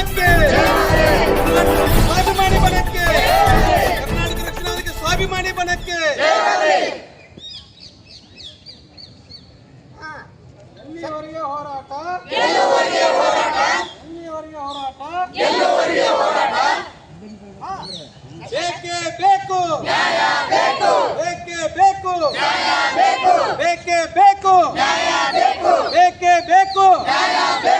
ಬಲಕ್ಕೆ ಸ್ವಾಭಿಮಾನಿ ಬಲಕ್ಕೆ ಕರ್ನಾಟಕ ರಕ್ಷಣಾ ಸ್ವಾಭಿಮಾನಿ ಬಲಕ್ಕೆ ಎಲ್ಲಿಯವರೆಗೆ ಹೋರಾಟ. ಎಲ್ಲಿಯವರೆಗೆ ಹೋರಾಟ. ಎಲ್ಲಿಯವರೆಗೆ ಹೋರಾಟ. ಎಲ್ಲಿಯವರೆಗೆ ಹೋರಾಟ. ಬೇಕೇ ಬೇಕು. ನ್ಯಾಯ ಬೇಕು. ಬೇಕೇ ಬೇಕು. ನ್ಯಾಯ ಬೇಕು. ಬೇಕೇ ಬೇಕು. ನ್ಯಾಯ ಬೇಕು. ನ್ಯಾಯ ಬೇಕು.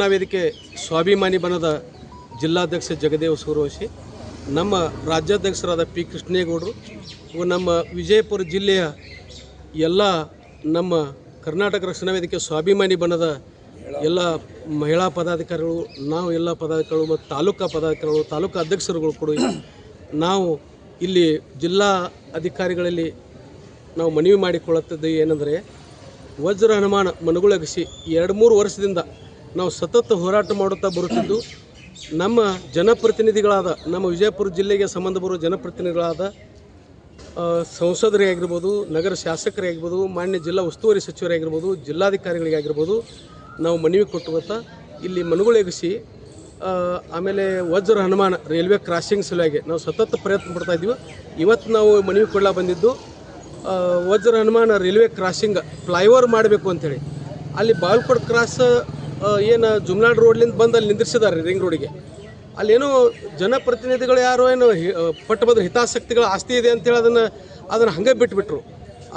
ರಕ್ಷಣಾ ವೇದಿಕೆ ಸ್ವಾಭಿಮಾನಿ ಬಣದ ಜಿಲ್ಲಾಧ್ಯಕ್ಷ ಜಗದೇವ ಸೂರವಶಿ ನಮ್ಮ ರಾಜ್ಯಾಧ್ಯಕ್ಷರಾದ ಪಿ ಕೃಷ್ಣೇಗೌಡರು ಹಾಗೂ ನಮ್ಮ ವಿಜಯಪುರ ಜಿಲ್ಲೆಯ ಎಲ್ಲ ನಮ್ಮ ಕರ್ನಾಟಕ ರಕ್ಷಣಾ ವೇದಿಕೆ ಸ್ವಾಭಿಮಾನಿ ಬಣದ ಎಲ್ಲ ಮಹಿಳಾ ಪದಾಧಿಕಾರಿಗಳು, ನಾವು ಎಲ್ಲ ಪದಾಧಿಕಾರಿಗಳು ಮತ್ತು ತಾಲೂಕಾ ಪದಾಧಿಕಾರಿಗಳು, ತಾಲೂಕಾ ಅಧ್ಯಕ್ಷರುಗಳು ಕೂಡ ನಾವು ಇಲ್ಲಿ ಜಿಲ್ಲಾ ಅಧಿಕಾರಿಗಳಲ್ಲಿ ನಾವು ಮನವಿ ಮಾಡಿಕೊಳ್ಳುತ್ತಿದ್ದು ಏನಂದರೆ, ವಜ್ರ ಹನುಮಾನ ಮನಗುಳಗಿಸಿ ಎರಡು ಮೂರು ವರ್ಷದಿಂದ ನಾವು ಸತತ ಹೋರಾಟ ಮಾಡುತ್ತಾ ಬರುತ್ತಿದ್ದು, ನಮ್ಮ ಜನಪ್ರತಿನಿಧಿಗಳಾದ, ನಮ್ಮ ವಿಜಯಪುರ ಜಿಲ್ಲೆಗೆ ಸಂಬಂಧ ಬರುವ ಜನಪ್ರತಿನಿಧಿಗಳಾದ ಸಂಸದರೇ ಆಗಿರ್ಬೋದು, ನಗರ ಶಾಸಕರೇ ಆಗಿರ್ಬೋದು, ಮಾನ್ಯ ಜಿಲ್ಲಾ ಉಸ್ತುವಾರಿ ಸಚಿವರೇ ಆಗಿರ್ಬೋದು, ಜಿಲ್ಲಾಧಿಕಾರಿಗಳಿಗೆ ಆಗಿರ್ಬೋದು, ನಾವು ಮನವಿ ಕೊಟ್ಟು ಗೊತ್ತಾ ಇಲ್ಲಿ ಮನಗುಳೆಗಿಸಿ ಆಮೇಲೆ ವಜ್ರ ಹನುಮಾನ ರೈಲ್ವೆ ಕ್ರಾಸಿಂಗ್ ಸಲುವಾಗಿ ನಾವು ಸತತ ಪ್ರಯತ್ನ ಪಡ್ತಾ ಇದ್ದೀವಿ. ಇವತ್ತು ನಾವು ಮನವಿ ಕೊಡ್ಲಾ ಬಂದಿದ್ದು ವಜ್ರ ಹನುಮಾನ ರೈಲ್ವೆ ಕ್ರಾಸಿಂಗ್ ಫ್ಲೈಓವರ್ ಮಾಡಬೇಕು ಅಂಥೇಳಿ ಅಲ್ಲಿ ಬಾಲ್ಕೋಟ್ ಕ್ರಾಸ್ ಏನು ಜುಮ್ನಾಡ್ ರೋಡ್ಲಿಂದ ಬಂದು ಅಲ್ಲಿ ನಿಂದಿರ್ಸಿದ್ದಾರೆ ರಿಂಗ್ ರೋಡಿಗೆ. ಅಲ್ಲೇನೋ ಜನಪ್ರತಿನಿಧಿಗಳು ಯಾರೋ ಏನು ಬಂದ್ರೆ ಹಿತಾಸಕ್ತಿಗಳ ಆಸ್ತಿ ಇದೆ ಅಂತೇಳಿ ಅದನ್ನು ಅದನ್ನು ಹಂಗೆ ಬಿಟ್ಬಿಟ್ರು.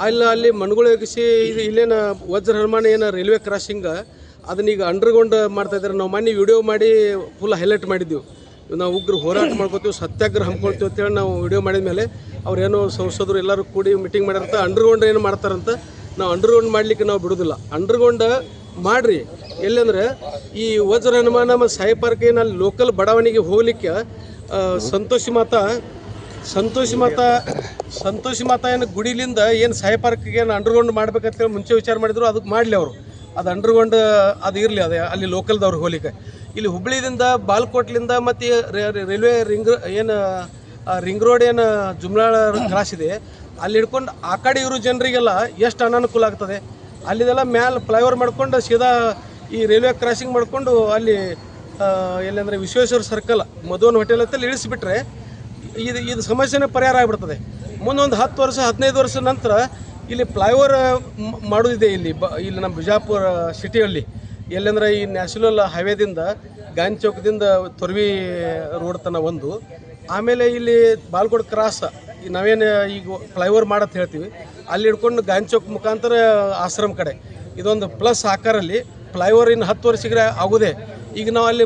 ಅಲ್ಲಿ ಅಲ್ಲಿ ಮಣ್ಗುಳಗಿಸಿ ಇದು ಇಲ್ಲೇನು ವಜ್ರ ಹನುಮಾನ ಏನು ರೈಲ್ವೆ ಕ್ರಾಸಿಂಗ್ ಅದನ್ನ ಈಗ ಅಂಡರ್ಗ್ರೌಂಡ್ ಮಾಡ್ತಾ ಇದ್ದಾರೆ ನಾವು ಮೊನ್ನೆ ವಿಡಿಯೋ ಮಾಡಿ ಫುಲ್ ಹೈಲೈಟ್ ಮಾಡಿದ್ದೀವಿ ನಾವು ಉಗ್ರ ಹೋರಾಟ ಮಾಡ್ಕೋತೀವಿ, ಸತ್ಯಾಗ್ರಹ ಹಮ್ಕೊಳ್ತೀವಿ ಅಂತೇಳಿ ನಾವು ವಿಡಿಯೋ ಮಾಡಿದ ಮೇಲೆ ಅವ್ರೇನೋ ಸಂಸದರು ಎಲ್ಲರೂ ಕೂಡಿ ಮೀಟಿಂಗ್ ಮಾಡಿರ್ತಾರೆ ಅಂಡರ್ಗ್ರೌಂಡ್ ಏನು ಮಾಡ್ತಾರಂತ ನಾವು ಅಂಡರ್ಗ್ರೌಂಡ್ ಮಾಡಲಿಕ್ಕೆ ನಾವು ಬಿಡೋದಿಲ್ಲ. ಅಂಡರ್ಗ್ರೌಂಡ್ ಮಾಡ್ರಿ. ಎಲ್ಲಂದ್ರೆ ಈ ವಜ್ರ ಹನುಮಾನ ಮತ್ತು ಸಾಯಿ ಪಾರ್ಕ್ ಏನು ಅಲ್ಲಿ ಲೋಕಲ್ ಬಡಾವಣೆಗೆ ಹೋಗ್ಲಿಕ್ಕೆ ಸಂತೋಷಿ ಮಾತಾ ಸಂತೋಷಿ ಮಾತಾ ಸಂತೋಷಿ ಮಾತಾ ಏನು ಗುಡಿಲಿಂದ ಏನು ಸಾಯಿ ಪಾರ್ಕ್ಗೆ ಏನು ಅಂಡರ್ಗ್ರೌಂಡ್ ಮಾಡ್ಬೇಕಂತೇಳಿ ಮುಂಚೆ ವಿಚಾರ ಮಾಡಿದ್ರು, ಅದಕ್ಕೆ ಮಾಡಲಿ ಅವರು. ಅದು ಅಂಡರ್ಗ್ರೌಂಡ್ ಅದು ಇರಲಿ, ಅದೇ, ಅಲ್ಲಿ ಲೋಕಲ್ದವ್ರು ಹೋಗ್ಲಿಕ್ಕೆ. ಇಲ್ಲಿ ಹುಬ್ಳಿದಿಂದ ಬಾಲ್ಕೋಟ್ಲಿಂದ ಮತ್ತು ರೈಲ್ವೆ ರಿಂಗ್, ಏನು ರಿಂಗ್ ರೋಡ್ ಏನು ಜುಮ್ಲಾಳ ಕ್ರಾಸ್ ಇದೆ, ಅಲ್ಲಿ ಹಿಡ್ಕೊಂಡು ಆ ಕಡೆ ಇರೋ ಜನರಿಗೆಲ್ಲ ಎಷ್ಟು ಅನಾನುಕೂಲ ಆಗ್ತದೆ? ಅಲ್ಲಿದೆಲ್ಲ ಮ್ಯಾಲೆ ಫ್ಲೈಓವರ್ ಮಾಡ್ಕೊಂಡು ಸೀದಾ ಈ ರೈಲ್ವೆ ಕ್ರಾಸಿಂಗ್ ಮಾಡಿಕೊಂಡು ಅಲ್ಲಿ ಎಲ್ಲಂದ್ರೆ ವಿಶ್ವೇಶ್ವರ ಸರ್ಕಲ್, ಮಧುವನ್ ಹೋಟೆಲ್ ಅಂತಲ್ಲಿ ಇಳಿಸಿಬಿಟ್ರೆ ಇದು ಇದು ಸಮಸ್ಯೆನೇ ಪರಿಹಾರ ಆಗಿಬಿಡ್ತದೆ. ಮುಂದೊಂದು ಹತ್ತು ವರ್ಷ, ಹದಿನೈದು ವರ್ಷ ನಂತರ ಇಲ್ಲಿ ಫ್ಲೈಓವರ್ ಮಾಡೋದಿದೆ ಇಲ್ಲಿ, ಬ, ಇಲ್ಲಿ ನಮ್ಮ ಬಿಜಾಪುರ ಸಿಟಿಯಲ್ಲಿ. ಎಲ್ಲಂದ್ರೆ ಈ ನ್ಯಾಷನಲ್ ಹೈವೇದಿಂದ ಗಾಂಧಿ ಚೌಕದಿಂದ ತೊರ್ವಿ ರೋಡ್ ತನ ಒಂದು. ಆಮೇಲೆ ಇಲ್ಲಿ ಬಾಲ್ಕೋಡ್ ಕ್ರಾಸ್. ನಾವೇನು, ಈಗ ಫ್ಲೈಓವರ್ ಮಾಡತ್ತೆ ಹೇಳ್ತೀವಿ. ಅಲ್ಲಿ ಹಿಡ್ಕೊಂಡು ಗಾಂಧಿ ಮುಖಾಂತರ ಆಶ್ರಮ ಕಡೆ. ಇದೊಂದು ಪ್ಲಸ್ ಆಕಾರಲ್ಲಿ ಫ್ಲೈಓವರ್ ಇನ್ನು ಹತ್ತು ವರ್ಷಕ್ಕೆ ಆಗುದೆ. ಈಗ ನಾವು ಅಲ್ಲಿ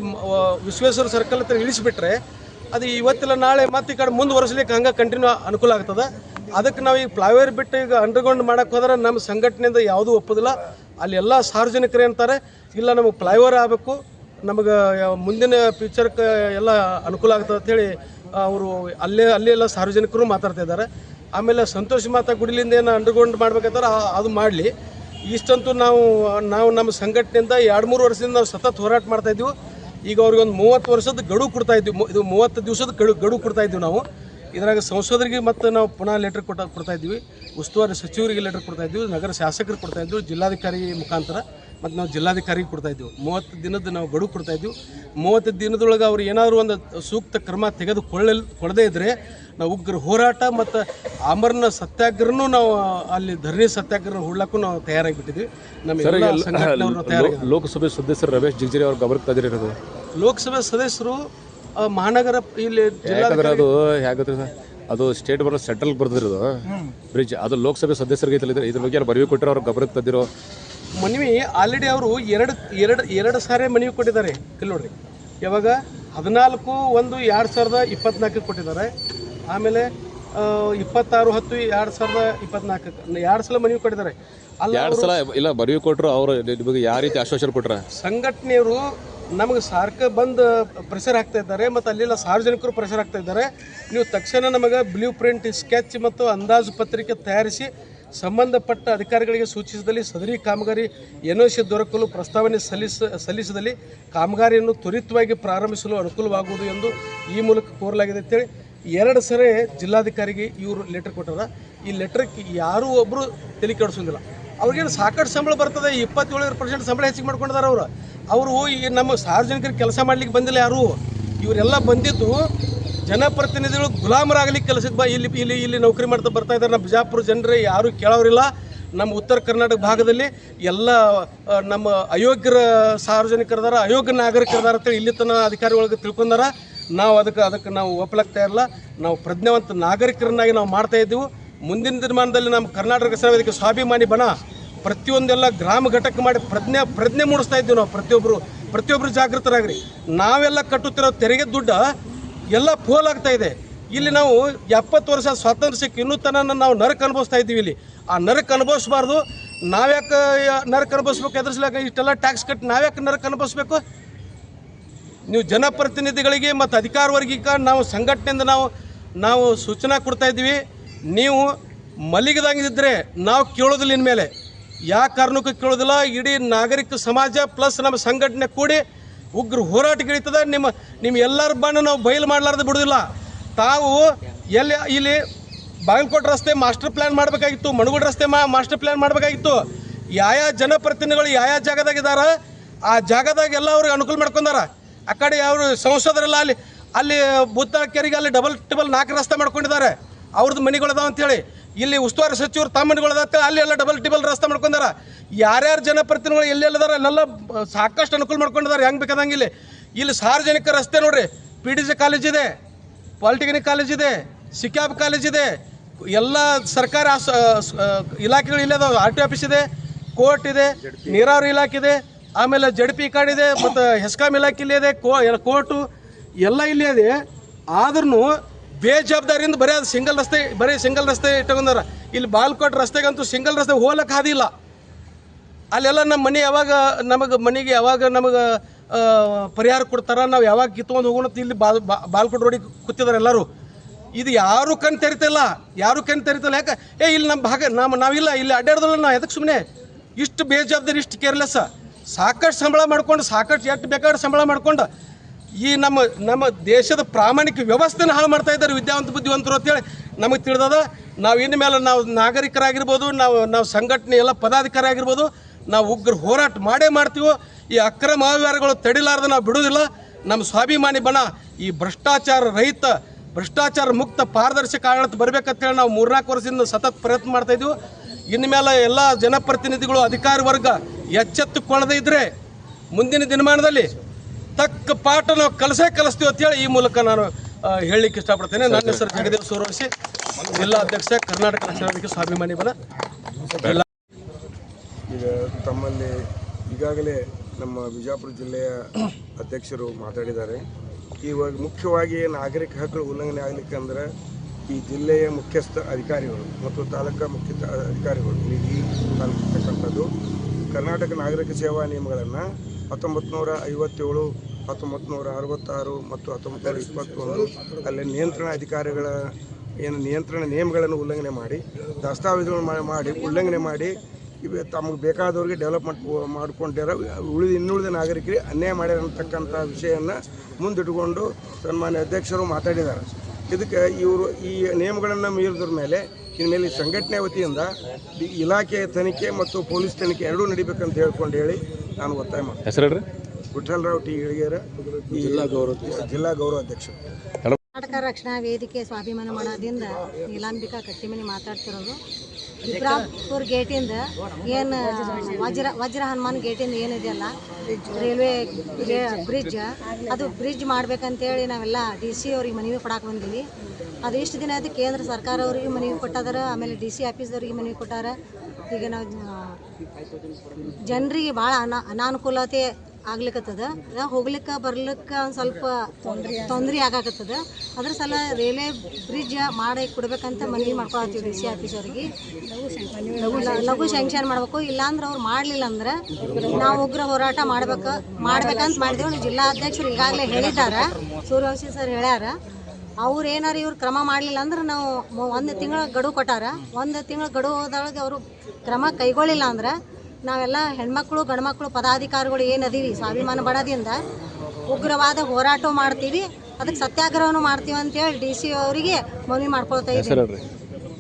ವಿಶ್ವೇಶ್ವರ ಸರ್ಕಲ್ ಹತ್ರ ಇಳಿಸಿಬಿಟ್ರೆ ಅದು ಇವತ್ತಿಲ್ಲ, ನಾಳೆ ಮತ್ತೆ ಈ ಕಡೆ ಮುಂದುವರಿಸ್ಲಿಕ್ಕೆ ಹಂಗೆ ಕಂಟಿನ್ಯೂ ಅನುಕೂಲ ಆಗ್ತದೆ. ಅದಕ್ಕೆ ನಾವು ಈಗ ಫ್ಲೈಓವರ್ ಬಿಟ್ಟು ಈಗ ಅಂಡರ್ಗ್ರೌಂಡ್ ಮಾಡೋಕ್ಕೆ ಹೋದ್ರೆ ನಮ್ಮ ಸಂಘಟನೆಯಿಂದ ಯಾವುದೂ ಒಪ್ಪೋದಿಲ್ಲ. ಅಲ್ಲಿ ಎಲ್ಲ ಸಾರ್ವಜನಿಕರು ಅಂತಾರೆ, ಇಲ್ಲ ನಮಗೆ ಫ್ಲೈಓವರ್ ಆಗಬೇಕು, ನಮಗೆ ಮುಂದಿನ ಫ್ಯೂಚರ್ಗೆ ಎಲ್ಲ ಅನುಕೂಲ ಆಗ್ತದೆ ಅಂತೇಳಿ ಅವರು ಅಲ್ಲೇ ಅಲ್ಲೇ ಎಲ್ಲ ಸಾರ್ವಜನಿಕರು ಮಾತಾಡ್ತಾ ಇದ್ದಾರೆ. ಆಮೇಲೆ ಸಂತೋಷ್ ಮಾತಾ ಗುಡಿಲಿಂದ ಏನು ಅಂಡರ್ಗ್ರೌಂಡ್ ಮಾಡ್ಬೇಕಾದ್ರೆ ಅದು ಮಾಡಲಿ. ಇಷ್ಟಂತೂ ನಾವು ನಾವು ನಮ್ಮ ಸಂಘಟನೆಯಿಂದ ಎರಡು, ಮೂರು ವರ್ಷದಿಂದ ನಾವು ಸತತ ಹೋರಾಟ ಮಾಡ್ತಾ ಇದ್ದೀವಿ. ಈಗ ಅವ್ರಿಗೆ ಒಂದು ಮೂವತ್ತು ವರ್ಷದ ಗಡುವು ಕೊಡ್ತಾಯಿದ್ವಿ ಇದು ಮೂವತ್ತು ದಿವಸದ ಗಡು, ಗಡುವು ಕೊಡ್ತಾ ಇದ್ದೀವಿ ನಾವು. ಇದ್ರಾಗ ಸಂಸದರಿಗೆ ಮತ್ತು ನಾವು ಪುನಃ ಲೆಟ್ರ್ ಕೊಟ್ಟ ಕೊಡ್ತಾ ಇದ್ದೀವಿ. ಉಸ್ತುವಾರಿ ಸಚಿವರಿಗೆ ಲೆಟ್ರ್ ಕೊಡ್ತಾ ಇದ್ದೀವಿ. ನಗರ ಶಾಸಕರಿಗೆ ಕೊಡ್ತಾ ಇದ್ದೀವಿ. ಜಿಲ್ಲಾಧಿಕಾರಿ ಮುಖಾಂತರ ಮತ್ತು ನಾವು ಜಿಲ್ಲಾಧಿಕಾರಿಗೆ ಕೊಡ್ತಾ ಇದ್ದೀವಿ. ಮೂವತ್ತು ದಿನದ ನಾವು ಗಡುವು ಕೊಡ್ತಾ ಇದ್ದೀವಿ. ಮೂವತ್ತು ದಿನದೊಳಗೆ ಅವ್ರು ಏನಾದರೂ ಒಂದು ಸೂಕ್ತ ಕ್ರಮ ತೆಗೆದುಕೊಳ್ಳಲ್ ಕೊಡದೇ ಇದ್ದರೆ ನಾವು ಉಗ್ರ ಹೋರಾಟ ಮತ್ತು ಅಮರನ ಸತ್ಯಾಗ್ರಹನೂ ನಾವು ಅಲ್ಲಿ ಧರಣಿ ಸತ್ಯಾಗ್ರಹ ಹೂಡ್ಲಕ್ಕೂ ನಾವು ತಯಾರಾಗಿಬಿಟ್ಟಿದ್ದೀವಿ ನಮ್ಮ ಲೋಕಸಭೆ ಸದಸ್ಯರು ರಮೇಶ್ ಜಿಗಜಿರಿ ಅವ್ರ ಗಮನಕ್ಕೆ ತಂದಿರೋದು ಲೋಕಸಭೆ ಸದಸ್ಯರು ಮಹಾನಗರ ಇಲ್ಲಿ ಯಾಕಂದ್ರೆ ಅದು ಹೇಗಂದ್ರೆ ಸರ್, ಅದು ಸ್ಟೇಟ್ ಬರೋ ಸೆಂಟ್ರಲ್ ಬರ್ದಿರೋದು. ಬ್ರಿಡ್ಜ್ ಅದು ಲೋಕಸಭೆ ಸದಸ್ಯರಿಗೆ ಇದ್ರೆ ಇದ್ರ ಬಗ್ಗೆ ಬರವಿ ಕೊಟ್ಟಿರೋ ಅವ್ರ ಗಮನಕ್ಕೆ ತಂದಿರೋ ಮನವಿ ಆಲ್ರೆಡಿ ಅವರು ಎರಡು ಎರಡು ಎರಡು ಸಾರಿ ಮನವಿ ಕೊಟ್ಟಿದ್ದಾರೆ. ಇಲ್ಲಿ ನೋಡ್ರಿ. ಯಾವಾಗ ಹದಿನಾಲ್ಕು ಒಂದು ಎರಡು ಸಾವಿರದ ಇಪ್ಪತ್ನಾಲ್ಕಕ್ಕೆ ಕೊಟ್ಟಿದ್ದಾರೆ. ಆಮೇಲೆ ಇಪ್ಪತ್ತಾರು ಹತ್ತು ಎರಡು ಸಾವಿರದ ಇಪ್ಪತ್ನಾಲ್ಕಕ್ಕೆ ಎರಡು ಸಲ ಮನವಿ ಕೊಟ್ಟಿದ್ದಾರೆ. ಅಲ್ಲ ಎರಡು ಸಲ ಇಲ್ಲ ಮನವಿ ಕೊಟ್ಟರು ಅವರು ನಿಮಗೆ ಯಾವ ರೀತಿ ಆಶ್ವಾಸನೆ ಕೊಟ್ಟರೆ ಸಂಘಟನೆಯವರು ನಮಗೆ ಸಾರ್ಕ ಬಂದು ಪ್ರೆಷರ್ ಹಾಕ್ತಾ ಇದ್ದಾರೆ ಮತ್ತು ಅಲ್ಲೆಲ್ಲ ಸಾರ್ವಜನಿಕರು ಪ್ರೆಷರ್ ಹಾಕ್ತಾ ಇದ್ದಾರೆ. ನೀವು ತಕ್ಷಣ ನಮಗೆ ಬ್ಲೂ ಪ್ರಿಂಟ್ ಸ್ಕೆಚ್ ಮತ್ತು ಅಂದಾಜು ಪತ್ರಿಕೆ ತಯಾರಿಸಿ ಸಂಬಂಧಪಟ್ಟ ಅಧಿಕಾರಿಗಳಿಗೆ ಸೂಚಿಸಿದಲ್ಲಿ ಸದರಿ ಕಾಮಗಾರಿ ಎನ್ ಸಿ ದೊರಕಲು ಪ್ರಸ್ತಾವನೆ ಸಲ್ಲಿಸ, ಸಲ್ಲಿಸಿದಲ್ಲಿ ಕಾಮಗಾರಿಯನ್ನು ತ್ವರಿತವಾಗಿ ಪ್ರಾರಂಭಿಸಲು ಅನುಕೂಲವಾಗುವುದು ಎಂದು ಈ ಮೂಲಕ ಕೋರಲಾಗಿದೆ ಅಂತೇಳಿ ಎರಡು ಸರಿ ಜಿಲ್ಲಾಧಿಕಾರಿಗೆ ಇವರು ಲೆಟರ್ ಕೊಟ್ಟಾರ. ಈ ಲೆಟರ್ಗೆ ಯಾರೂ ಒಬ್ಬರು ತಲೆ ಕೆಡಿಸೋದಿಲ್ಲ ಅವ್ರಿಗೇನು ಸಾಕಷ್ಟು ಸಂಬಳ ಬರ್ತದೆ? ಇಪ್ಪತ್ತೇಳು ಪರ್ಸೆಂಟ್ ಸಂಬಳ ಹೆಚ್ಚಿಗೆ ಮಾಡ್ಕೊಂಡಿದ್ದಾರೆ ಅವರು. ಅವರು ಈ ನಮ್ಮ ಸಾರ್ವಜನಿಕರಿಗೆ ಕೆಲಸ ಮಾಡ್ಲಿಕ್ಕೆ ಬಂದಿಲ್ಲ ಯಾರು? ಇವರೆಲ್ಲ ಬಂದಿದ್ದು ಜನಪ್ರತಿನಿಧಿಗಳು ಗುಲಾಮರಾಗಲಿಕ್ಕೆ ಕೆಲಸಕ್ಕೆ ಬಾ ಇಲ್ಲಿ ಇಲ್ಲಿ ಇಲ್ಲಿ ನೌಕರಿ ಮಾಡ್ತಾ ಬರ್ತಾ ಇದ್ದಾರೆ. ನಮ್ಮ ಬಿಜಾಪುರ ಜನರೇ ಯಾರೂ ಕೇಳೋರಿಲ್ಲ. ನಮ್ಮ ಉತ್ತರ ಕರ್ನಾಟಕ ಭಾಗದಲ್ಲಿ ಎಲ್ಲ ನಮ್ಮ ಅಯೋಗ್ಯರ ಸಾರ್ವಜನಿಕರದಾರ, ಅಯೋಗ್ಯ ನಾಗರಿಕರದಾರ ಅಂತೇಳಿ ಇಲ್ಲಿ ತನ ಅಧಿಕಾರಿಗಳಿಗೆ ತಿಳ್ಕೊಂಡಾರ. ನಾವು ಅದಕ್ಕೆ ಅದಕ್ಕೆ ನಾವು ಒಪ್ಪಲಾಗ್ತಾ ಇರಲ್ಲ. ನಾವು ಪ್ರಜ್ಞಾವಂತ ನಾಗರಿಕರನ್ನಾಗಿ ನಾವು ಮಾಡ್ತಾ ಇದ್ದೀವಿ. ಮುಂದಿನ ದಿನಮಾನದಲ್ಲಿ ನಮ್ಮ ಕರ್ನಾಟಕ ಸರ್ವೇದಕ್ಕೆ ಸ್ವಾಭಿಮಾನಿ ಬಣ ಪ್ರತಿಯೊಂದೆಲ್ಲ ಗ್ರಾಮ ಘಟಕ ಮಾಡಿ ಪ್ರಜ್ಞೆ ಪ್ರಜ್ಞೆ ಮೂಡಿಸ್ತಾ ಇದ್ದೀವಿ ನಾವು ಪ್ರತಿಯೊಬ್ಬರು ಪ್ರತಿಯೊಬ್ಬರು ಜಾಗೃತರಾಗ್ರಿ. ನಾವೆಲ್ಲ ಕಟ್ಟುತ್ತಿರೋ ತೆರಿಗೆ ದುಡ್ಡ ಎಲ್ಲ ಪೋಲಾಗ್ತಾ ಇದೆ. ಇಲ್ಲಿ ನಾವು ಎಪ್ಪತ್ತು ವರ್ಷ ಸ್ವಾತಂತ್ರ್ಯ ಸಿಕ್ಕಿ ಇನ್ನೂ ತನಕ ನಾವು ನರಕ ಅನುಭವಿಸ್ತಾ ಇದ್ದೀವಿ ಇಲ್ಲಿ. ಆ ನರಕ ಅನುಭವಿಸ್ಬಾರ್ದು. ನಾವ್ಯಾಕೆ ನರಕ ಅನುಭವಿಸ್ಬೇಕು ಎದುರಿಸ್ಲಾಕ ಇಷ್ಟೆಲ್ಲ ಟ್ಯಾಕ್ಸ್ ಕಟ್ಟಿ ನಾವ್ಯಾಕೆ ನರಕ ಅನುಭವಿಸ್ಬೇಕು? ನೀವು ಜನಪ್ರತಿನಿಧಿಗಳಿಗೆ ಮತ್ತು ಅಧಿಕಾರ ವರ್ಗಕ್ಕೆ ನಾವು ಸಂಘಟನೆಯಿಂದ ನಾವು ನಾವು ಸೂಚನಾ ಕೊಡ್ತಾ ಇದ್ದೀವಿ. ನೀವು ಮಲಗಿದಂಗಿದ್ರೆ ನಾವು ಕೇಳೋದಿಲ್ಲ ಇನ್ಮೇಲೆ. ಯಾವ ಕಾರಣಕ್ಕೂ ಕೇಳೋದಿಲ್ಲ, ಇಡೀ ನಾಗರಿಕ ಸಮಾಜ ಪ್ಲಸ್ ನಮ್ಮ ಸಂಘಟನೆ ಕೂಡಿ ಉಗ್ರ ಹೋರಾಟಗಳಿರ್ತದೆ ನಿಮ್ಮ ನಿಮ್ಮ ಎಲ್ಲರ ಬಣ್ಣ ನಾವು ಬಯಲು ಮಾಡಲಾರ್ದು ಬಿಡೋದಿಲ್ಲ. ತಾವು ಎಲ್ಲಿ, ಇಲ್ಲಿ ಬಾಗಲಕೋಟೆ ರಸ್ತೆ ಮಾಸ್ಟರ್ ಪ್ಲ್ಯಾನ್ ಮಾಡಬೇಕಾಗಿತ್ತು, ಮಣಗುಡ ರಸ್ತೆ ಮಾಸ್ಟರ್ ಪ್ಲ್ಯಾನ್ ಮಾಡಬೇಕಾಗಿತ್ತು. ಯಾವ ಜನಪ್ರತಿನಿಧಿಗಳು ಯಾವ ಜಾಗದಾಗ ಇದಾರ, ಆ ಜಾಗದಾಗ ಎಲ್ಲ ಅವ್ರಿಗೆ ಅನುಕೂಲ ಮಾಡ್ಕೊಂಡಾರ. ಆ ಕಡೆ ಅವರು ಸಂಸದರೆಲ್ಲ ಅಲ್ಲಿ ಅಲ್ಲಿ ಬುತ್ತಾಳ ಕೆರೆಗೆ ಅಲ್ಲಿ ಡಬಲ್ ಟಬಲ್ ನಾಲ್ಕು ರಸ್ತೆ ಮಾಡ್ಕೊಂಡಿದ್ದಾರೆ. ಅವ್ರದ್ದು ಮನೆಗಳದಾವ ಅಂತೇಳಿ. ಇಲ್ಲಿ ಉಸ್ತುವಾರಿ ಸಚಿವರು ಅಂತೇಳಿ ಅಲ್ಲಿ ಎಲ್ಲ ಡಬಲ್ ಟಿಬಲ್ ರಸ್ತೆ ಮಾಡ್ಕೊಂಡಾರ. ಯಾರ್ಯಾರು ಜನಪ್ರತಿನಿಧಿಗಳು ಎಲ್ಲೆಲ್ಲದಾರ ಅಲ್ಲೆಲ್ಲ ಸಾಕಷ್ಟು ಅನುಕೂಲ ಮಾಡ್ಕೊಂಡಿದ್ದಾರೆ. ಹೆಂಗೆ ಬೇಕಾದಂಗೆ ಇಲ್ಲಿ ಇಲ್ಲಿ ಸಾರ್ವಜನಿಕ ರಸ್ತೆ ನೋಡ್ರಿ. ಪಿ ಡಿ ಸಿ ಕಾಲೇಜ್ ಇದೆ ಪಾಲಿಟೆಕ್ನಿಕ್ ಕಾಲೇಜ್ ಇದೆ ಸಿಕ್ಯಾಬ್ ಕಾಲೇಜ್ ಇದೆ. ಎಲ್ಲ ಸರ್ಕಾರಿ ಇಲಾಖೆಗಳು ಇಲ್ಲೇ ಆರ್ ಟಿ ಆಫೀಸ್ ಇದೆ, ಕೋರ್ಟ್ ಇದೆ, ನೀರಾವರಿ ಇಲಾಖೆ ಇದೆ, ಆಮೇಲೆ ಜಡ್ ಪಿ ಕಾರ್ಡ್ ಇದೆ, ಮತ್ತು ಹೆಸ್ಕಾಂ ಇಲಾಖೆ ಇಲ್ಲಿ ಇದೆ ಕೋರ್ಟು ಎಲ್ಲ ಇಲ್ಲೇ ಇದೆ. ಆದ್ರೂ ಬೇಜವಾಬ್ದಾರಿಯಿಂದ ಬರೀ ಅದು ಸಿಂಗಲ್ ರಸ್ತೆ, ಬರೀ ಸಿಂಗಲ್ ರಸ್ತೆ ಇಟ್ಕೊಂಡಾರ ಇಲ್ಲಿ ಬಾಲ್ಕೋಟ್ ರಸ್ತೆಗಂತೂ ಸಿಂಗಲ್ ರಸ್ತೆ ಹೋಗ್ಲಕ್ಕೆ ಹಾದಿಲ್ಲ ಅಲ್ಲೆಲ್ಲ ನಮ್ಮ ಮನೆ ಯಾವಾಗ ನಮಗೆ ಮನೆಗೆ ಯಾವಾಗ ನಮಗೆ ಪರಿಹಾರ ಕೊಡ್ತಾರ, ನಾವು ಯಾವಾಗ ಕಿತ್ಕೊಂಡು ಹೋಗೋಣ ಇಲ್ಲಿ ಬಾಲ್ ಬಾಲ್ಕೋಟ್ ರೋಡಿಗೆ ಕೂತಿದ್ದಾರೆ ಎಲ್ಲರೂ. ಇದು ಯಾರು ಕಣ್ ತೆರಿತಿಲ್ಲ, ಯಾರು ಕಣ್ ತೆರಿತಿಲ್ಲ. ಯಾಕೆ, ಏ, ಇಲ್ಲಿ ನಮ್ಮ ಭಾಗ ನಮ್ಮ ನಾವಿಲ್ಲ, ಇಲ್ಲಿ ಅಡ್ಡಾಡ್ದಲ್ಲ ನಾವು ಎದಕ್ಕೆ ಸುಮ್ಮನೆ ಇಷ್ಟು ಬೇಜವಾಬ್ದಾರಿ, ಇಷ್ಟು ಕೇರ್ಲೆಸ್ ಸಾಕಷ್ಟು ಸಂಬಳ ಮಾಡ್ಕೊಂಡು, ಸಾಕಷ್ಟು ಎಷ್ಟು ಬೇಕಾದ್ರೆ ಸಂಬಳ ಮಾಡ್ಕೊಂಡು ಈ ನಮ್ಮ ನಮ್ಮ ದೇಶದ ಪ್ರಾಮಾಣಿಕ ವ್ಯವಸ್ಥೆನ ಹಾಳು ಮಾಡ್ತಾ ಇದ್ದಾರೆ ವಿದ್ಯಾವಂತ ಬುದ್ಧಿವಂತರು ಅಂತೇಳಿ ನಮಗೆ ತಿಳಿದದ. ನಾವು ಇನ್ನು ಮೇಲೆ ನಾವು ನಾಗರಿಕರಾಗಿರ್ಬೋದು, ನಾವು ನಾವು ಸಂಘಟನೆ ಎಲ್ಲ ಪದಾಧಿಕಾರಿ ಆಗಿರ್ಬೋದು ನಾವು ಉಗ್ರ ಹೋರಾಟ ಮಾಡೇ ಮಾಡ್ತೀವೋ, ಈ ಅಕ್ರಮ ಅವ್ಯವಹಾರಗಳು ತಡಿಲಾರ್ದ ನಾವು ಬಿಡೋದಿಲ್ಲ ನಮ್ಮ ಸ್ವಾಭಿಮಾನಿ ಬಣ, ಈ ಭ್ರಷ್ಟಾಚಾರ ರಹಿತ, ಭ್ರಷ್ಟಾಚಾರ ಮುಕ್ತ ಪಾರದರ್ಶಕ ಆಡಳಿತ ಬರಬೇಕಂತೇಳಿ ನಾವು ಮೂರ್ನಾಲ್ಕು ವರ್ಷದಿಂದ ಸತತ ಪ್ರಯತ್ನ ಮಾಡ್ತಾ ಇದ್ದೀವಿ ಮೇಲೆ ಎಲ್ಲ ಜನಪ್ರತಿನಿಧಿಗಳು, ಅಧಿಕಾರಿ ವರ್ಗ ಎಚ್ಚೆತ್ತುಕೊಳ್ಳದೇ ಇದ್ದರೆ ಮುಂದಿನ ದಿನಮಾನದಲ್ಲಿ ತಕ್ಕ ಪಾಠ ನಾವು ಕಲಸೇ ಕಲಿಸ್ತೀವಿ ಅಂತೇಳಿ ಈ ಮೂಲಕ ನಾನು ಹೇಳಲಿಕ್ಕೆ ಇಷ್ಟಪಡ್ತೇನೆ. ನನ್ನ ಹೆಸರು ಜಗದೇವ್ ಸೂರವಸಿ ಜಿಲ್ಲಾ ಅಧ್ಯಕ್ಷ ಕರ್ನಾಟಕ ರಾಷ್ಟ್ರ ಸ್ವಾಭಿಮಾನಿ ಬಲ ಜಿಲ್ಲಾ ಈಗ ತಮ್ಮಲ್ಲಿ ಈಗಾಗಲೇ ನಮ್ಮ ಬಿಜಾಪುರ ಜಿಲ್ಲೆಯ ಅಧ್ಯಕ್ಷರು ಮಾತಾಡಿದ್ದಾರೆ. ಇವಾಗ ಮುಖ್ಯವಾಗಿ ನಾಗರಿಕ ಹಕ್ಕುಗಳ ಉಲ್ಲಂಘನೆ ಆಗಲಿಕ್ಕೆ ಅಂದ್ರೆ ಈ ಜಿಲ್ಲೆಯ ಮುಖ್ಯಸ್ಥ ಅಧಿಕಾರಿಗಳು ಮತ್ತು ತಾಲೂಕಾ ಮುಖ್ಯ ಅಧಿಕಾರಿಗಳು ನಿಧಿ ತಾಲೂಕು ಕರ್ನಾಟಕ ನಾಗರಿಕ ಸೇವಾ ನಿಯಮಗಳನ್ನು ಹತ್ತೊಂಬತ್ತು ನೂರ ಐವತ್ತೇಳು ಹತ್ತೊಂಬತ್ತು ನೂರ ಅರವತ್ತಾರು ಮತ್ತು ಹತ್ತೊಂಬತ್ತು ನೂರ ಇಪ್ಪತ್ತೊಂದು ಅಲ್ಲಿ ನಿಯಂತ್ರಣ ಅಧಿಕಾರಿಗಳ ಏನು ನಿಯಂತ್ರಣ ನಿಯಮಗಳನ್ನು ಉಲ್ಲಂಘನೆ ಮಾಡಿ, ದಸ್ತಾವೇಜುಗಳನ್ನು ಮಾಡಿ, ಉಲ್ಲಂಘನೆ ಮಾಡಿ ಇವೆ ತಮಗೆ ಬೇಕಾದವ್ರಿಗೆ ಡೆವಲಪ್ಮೆಂಟ್ ಮಾಡ್ಕೊಂಡಿರೋ ಉಳಿದ ಇನ್ನುಳಿದ ನಾಗರಿಕರಿಗೆ ಅನ್ಯಾಯ ಮಾಡಿರತಕ್ಕಂಥ ವಿಷಯವನ್ನು ಮುಂದಿಟ್ಟುಕೊಂಡು ಸನ್ಮಾನ್ಯ ಅಧ್ಯಕ್ಷರು ಮಾತಾಡಿದ್ದಾರೆ. ಇದಕ್ಕೆ ಇವರು ಈ ನಿಯಮಗಳನ್ನು ಮೀರಿದ್ರ ಮೇಲೆ, ಇನ್ಮೇಲೆ ಈ ಸಂಘಟನೆ ವತಿಯಿಂದ ಇಲಾಖೆಯ ಇಲಾಖೆ ತನಿಖೆ ಮತ್ತು ಪೊಲೀಸ್ ತನಿಖೆ ಎರಡೂ ನಡಿಬೇಕಂತ ಹೇಳ್ಕೊಂಡು ಹೇಳಿ ನಾನು ಒತ್ತಾಯ ಮಾಡ್ತೀನಿ. ವಿಠಲರಾವ್ ಟಿ ಇಳಿಗೇರ ಜಿಲ್ಲಾ ಗೌರವ ಜಿಲ್ಲಾ ಗೌರವ ಅಧ್ಯಕ್ಷರು ಕರ್ನಾಟಕ ರಕ್ಷಣಾ ವೇದಿಕೆ ಸ್ವಾಭಿಮಾನ ಮಾಡೋದಿಂದ ನೀಲಾಂಬಿಕಾ ಕಟ್ಟಿಮನಿ ಮಾತಾಡ್ತಿರೋದು. ಇಬ್ರಾಪುರ್ ಗೇಟಿಂದ ಏನು ವಜ್ರ ವಜ್ರ ಹನುಮಾನ್ ಗೇಟಿಂದ ಏನಿದೆಯಲ್ಲ ರೈಲ್ವೆ ಬ್ರಿಡ್ಜ್ ಅದು ಬ್ರಿಡ್ಜ್ ಮಾಡ್ಬೇಕಂತೇಳಿ ನಾವೆಲ್ಲ ಡಿ ಸಿ ಅವ್ರಿಗೆ ಮನವಿ ಕೊಡಕ್ಕೆ ಬಂದೀವಿ. ಅದು ಇಷ್ಟು ದಿನ ಆಯಿತು ಕೇಂದ್ರ ಸರ್ಕಾರ ಅವ್ರಿಗೆ ಮನವಿ ಕೊಟ್ಟದಾರ ಆಮೇಲೆ ಡಿ ಸಿ ಆಫೀಸ್ದವ್ರಿಗೆ ಮನವಿ ಕೊಟ್ಟಾರ. ಈಗ ನಾವು ಜನರಿಗೆ ಭಾಳ ಅನಾ ಅನಾನುಕೂಲತೆ ಆಗ್ಲಿಕ್ಕತ್ತದ ಹೋಗ್ಲಿಕ್ಕೆ ಬರ್ಲಿಕ್ಕೆ ಒಂದು ಸ್ವಲ್ಪ ತೊಂದರೆ ಆಗಾಕತ್ತದ. ಅದ್ರ ಸಲ ರೈಲ್ವೆ ಬ್ರಿಡ್ಜ್ ಮಾಡಿ ಕೊಡ್ಬೇಕಂತ ಮನವಿ ಮಾಡ್ಕೊಳತ್ತೀವಿ ಡಿ ಸಿ ಆಫೀಸ್ ಅವ್ರಿಗೆ. ಲಘು ಸ್ಯಾಂಕ್ಷನ್ ಮಾಡ್ಬೇಕು. ಇಲ್ಲಾಂದ್ರೆ ಅವ್ರು ಮಾಡಲಿಲ್ಲ ಅಂದ್ರೆ ನಾವು ಉಗ್ರ ಹೋರಾಟ ಮಾಡ್ಬೇಕು, ಮಾಡ್ಬೇಕಂತ ಮಾಡಿದೇವು. ಜಿಲ್ಲಾ ಅಧ್ಯಕ್ಷರು ಈಗಾಗಲೇ ಹೇಳಿದ್ದಾರೆ. ಸೂರ್ಯವಂಶಿ ಸರ್ ಹೇಳ್ಯಾರ. ಅವ್ರು ಏನಾರು ಇವ್ರು ಕ್ರಮ ಮಾಡಲಿಲ್ಲ ಅಂದ್ರೆ ನಾವು ಒಂದು ತಿಂಗಳ ಗಡುವು ಕೊಟ್ಟಾರ. ಒಂದು ತಿಂಗಳ ಗಡುವುದೊಳಗೆ ಅವರು ಕ್ರಮ ಕೈಗೊಳ್ಳಿಲ್ಲ ಅಂದ್ರೆ ನಾವೆಲ್ಲ ಹೆಣ್ಮಕ್ಳು ಗಂಡ್ಮಕ್ಳು ಪದಾಧಿಕಾರಿಗಳು ಏನು ಅದೀವಿ? ಸ್ವಾಭಿಮಾನ ಬಡದಿಂದ ಉಗ್ರವಾದ ಹೋರಾಟ ಮಾಡ್ತೀವಿ. ಅದಕ್ಕೆ ಸತ್ಯಾಗ್ರಹನೂ ಮಾಡ್ತೀವಿ ಅಂತೇಳಿ ಡಿ ಸಿ ಅವರಿಗೆ ಮನವಿ ಮಾಡ್ಕೊಳ್ತಾ ಇದ್ದೀನಿ.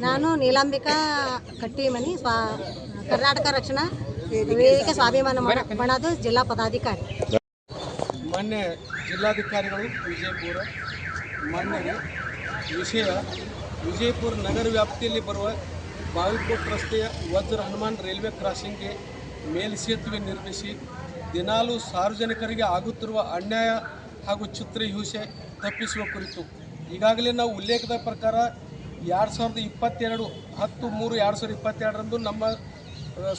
ನಾನು ನೀಲಾಂಬಿಕಾ ಕಟ್ಟಿಮನಿ ಸ್ವಾ ಕರ್ನಾಟಕ ರಕ್ಷಣಾ ವೇದಿಕೆ ಸ್ವಾಭಿಮಾನ ಬಣ- ಬಣದ ಜಿಲ್ಲಾ ಪದಾಧಿಕಾರಿ. ಮಾನ್ಯ ಜಿಲ್ಲಾಧಿಕಾರಿಗಳು ವಿಜಯಪುರ ಮೊನ್ನೆ ವಿಷಯ ವಿಜಯಪುರ ನಗರ ವ್ಯಾಪ್ತಿಯಲ್ಲಿ ಬರುವ ಬಾವಿಕೋಟ್ ರಸ್ತೆಯ ವಜ್ರ ಹನುಮಾನ್ ರೈಲ್ವೆ ಕ್ರಾಸಿಂಗ್ಗೆ ಮೇಲ್ಸೇತುವೆ ನಿರ್ಮಿಸಿ ದಿನಾಲು ಸಾರ್ವಜನಿಕರಿಗೆ ಆಗುತ್ತಿರುವ ಅನ್ಯಾಯ ಹಾಗೂ ಚಿತ್ರಹಿಂಸೆ ತಪ್ಪಿಸುವ ಕುರಿತು ಈಗಾಗಲೇ ನಾವು ಉಲ್ಲೇಖದ ಪ್ರಕಾರ ಎರಡು ಸಾವಿರದ ಇಪ್ಪತ್ತೆರಡು ಹತ್ತು ಮೂರು ಎರಡು ಸಾವಿರದ ಇಪ್ಪತ್ತೆರಡರಂದು ನಮ್ಮ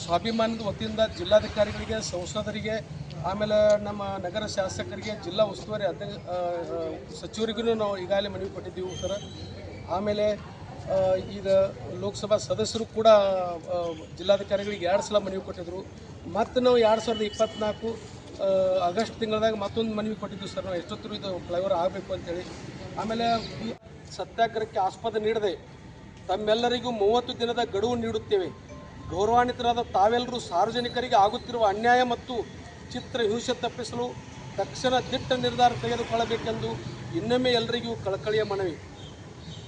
ಸ್ವಾಭಿಮಾನದ ವತಿಯಿಂದ ಜಿಲ್ಲಾಧಿಕಾರಿಗಳಿಗೆ, ಸಂಸದರಿಗೆ, ಆಮೇಲೆ ನಮ್ಮ ನಗರ ಶಾಸಕರಿಗೆ, ಜಿಲ್ಲಾ ಉಸ್ತುವಾರಿ ಅಧ್ಯಕ್ಷ ಸಚಿವರಿಗೂ ನಾವು ಈಗಾಗಲೇ ಮನವಿ ಕೊಟ್ಟಿದ್ದೀವಿ ಸರ್. ಆಮೇಲೆ ಈಗ ಲೋಕಸಭಾ ಸದಸ್ಯರು ಕೂಡ ಜಿಲ್ಲಾಧಿಕಾರಿಗಳಿಗೆ ಎರಡು ಸಲ ಮನವಿ ಕೊಟ್ಟಿದ್ದರು ಮತ್ತು ನಾವು ಎರಡು ಸಾವಿರದ ಇಪ್ಪತ್ತ್ನಾಲ್ಕು ಆಗಸ್ಟ್ ತಿಂಗಳದಾಗ ಮತ್ತೊಂದು ಮನವಿ ಕೊಟ್ಟಿದ್ದು, ಸರ್, ನಾವು ಎಷ್ಟೊತ್ತರೂ ಇದು ಫ್ಲೈಓವರ್ ಆಗಬೇಕು ಅಂತೇಳಿ ಆಮೇಲೆ ಸತ್ಯಾಗ್ರಹಕ್ಕೆ ಆಸ್ಪದ ನೀಡದೆ ತಮ್ಮೆಲ್ಲರಿಗೂ ಮೂವತ್ತು ದಿನದ ಗಡುವು ನೀಡುತ್ತೇವೆ. ಗೌರವಾನ್ವಿತರಾದ ತಾವೆಲ್ಲರೂ ಸಾರ್ವಜನಿಕರಿಗೆ ಆಗುತ್ತಿರುವ ಅನ್ಯಾಯ ಮತ್ತು ಚಿತ್ರ ಹಿಂಸೆ ತಪ್ಪಿಸಲು ತಕ್ಷಣ ದಿಟ್ಟ ನಿರ್ಧಾರ ತೆಗೆದುಕೊಳ್ಳಬೇಕೆಂದು ಇನ್ನೊಮ್ಮೆ ಎಲ್ಲರಿಗೂ ಕಳಕಳಿಯ ಮನವಿ.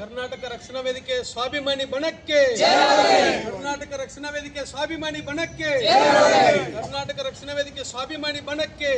ಕರ್ನಾಟಕ ರಕ್ಷಣಾ ವೇದಿಕೆ ಸ್ವಾಭಿಮಾನಿ ಬಣಕ್ಕೆ. ಕರ್ನಾಟಕ ರಕ್ಷಣಾ ವೇದಿಕೆ ಸ್ವಾಭಿಮಾನಿ ಬಣಕ್ಕೆ. ಕರ್ನಾಟಕ ರಕ್ಷಣಾ ವೇದಿಕೆ ಸ್ವಾಭಿಮಾನಿ ಬಣಕ್ಕೆ.